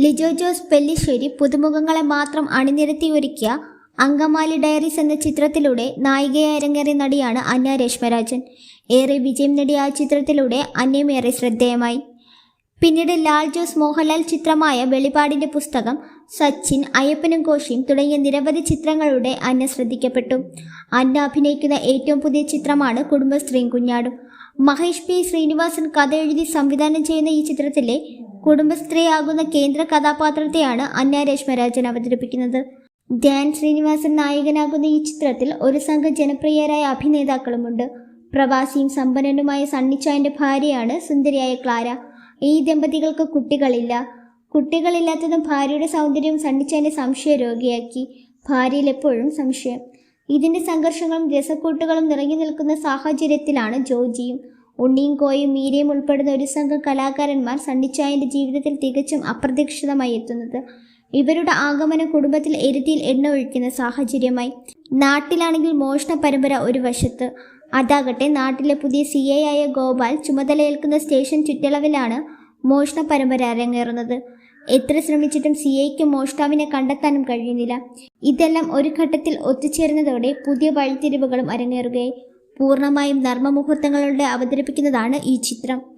ലിജോ ജോസ് പെല്ലിശ്ശേരി പുതുമുഖങ്ങളെ മാത്രം അണിനിരത്തി ഒരുക്കിയ അങ്കമാലി ഡയറീസ് എന്ന ചിത്രത്തിലൂടെ നായികയായി അരങ്ങേറിയ നടിയാണ് അന്ന രേഷ്മരാജൻ ഏറെ വിജയം നേടിയ ആ ചിത്രത്തിലൂടെ അന്നയും ഏറെ ശ്രദ്ധേയമായി. പിന്നീട് ലാൽ ജോസ് മോഹൻലാൽ ചിത്രമായ വെളിപാടിന്റെ പുസ്തകം സച്ചിൻ അയ്യപ്പനും കോശിയും തുടങ്ങിയ നിരവധി ചിത്രങ്ങളുടെ അന്ന ശ്രദ്ധിക്കപ്പെട്ടു. അന്ന അഭിനയിക്കുന്ന ഏറ്റവും പുതിയ ചിത്രമാണ് കുടുംബശ്രീയും കുഞ്ഞാടും. മഹേഷ് പി ശ്രീനിവാസൻ കഥ എഴുതി സംവിധാനം ചെയ്യുന്ന ഈ ചിത്രത്തിലെ കുടുംബസ്ത്രീയാകുന്ന കേന്ദ്ര കഥാപാത്രത്തെയാണ് അന്ന രേഷ്മരാജൻ അവതരിപ്പിക്കുന്നത്. ധ്യാൻ ശ്രീനിവാസൻ നായകനാകുന്ന ഈ ചിത്രത്തിൽ ഒരു സംഘം ജനപ്രിയരായ അഭിനേതാക്കളുമുണ്ട്. പ്രവാസിയും സമ്പന്നനുമായ സണ്ണിച്ചായന്റെ ഭാര്യയാണ് സുന്ദരിയായ ക്ലാര. ഈ ദമ്പതികൾക്ക് കുട്ടികളില്ല. കുട്ടികളില്ലാത്തതും ഭാര്യയുടെ സൗന്ദര്യവും സണ്ണിച്ചായനെ സംശയ രോഗിയാക്കി. ഭാര്യയിൽ എപ്പോഴും സംശയം. ഇതിന്റെ സംഘർഷങ്ങളും രസക്കൂട്ടുകളും നിറങ്ങി നിൽക്കുന്ന സാഹചര്യത്തിലാണ് ജോജിയും ഉണ്ണിയും കോയും മീരയും ഉൾപ്പെടുന്ന ഒരു സംഘം കലാകാരന്മാർ സണ്ണിച്ചായന്റെ ജീവിതത്തിൽ തികച്ചും അപ്രതീക്ഷിതമായി എത്തുന്നത്. ഇവരുടെ ആഗമനം കുടുംബത്തിൽ എരുതിയിൽ എണ്ണ ഒഴിക്കുന്ന സാഹചര്യമായി. നാട്ടിലാണെങ്കിൽ മോഷണ പരമ്പര ഒരു വശത്ത്. അതാകട്ടെ നാട്ടിലെ പുതിയ സി ഐ ആയ ഗോപാൽ ചുമതലയേൽക്കുന്ന സ്റ്റേഷൻ ചുറ്റളവിലാണ് മോഷണ പരമ്പര അരങ്ങേറുന്നത്. എത്ര ശ്രമിച്ചിട്ടും സി ഐക്ക് മോഷ്ടാവിനെ കണ്ടെത്താനും കഴിയുന്നില്ല. ഇതെല്ലാം ഒരു ഘട്ടത്തിൽ ഒത്തുചേർന്നതോടെ പുതിയ വഴിത്തിരിവുകളും അരങ്ങേറുകയായി. പൂർണമായും നർമ്മമുഹൂർത്തങ്ങളുടെ അവതരിപ്പിക്കുന്നതാണ് ഈ ചിത്രം.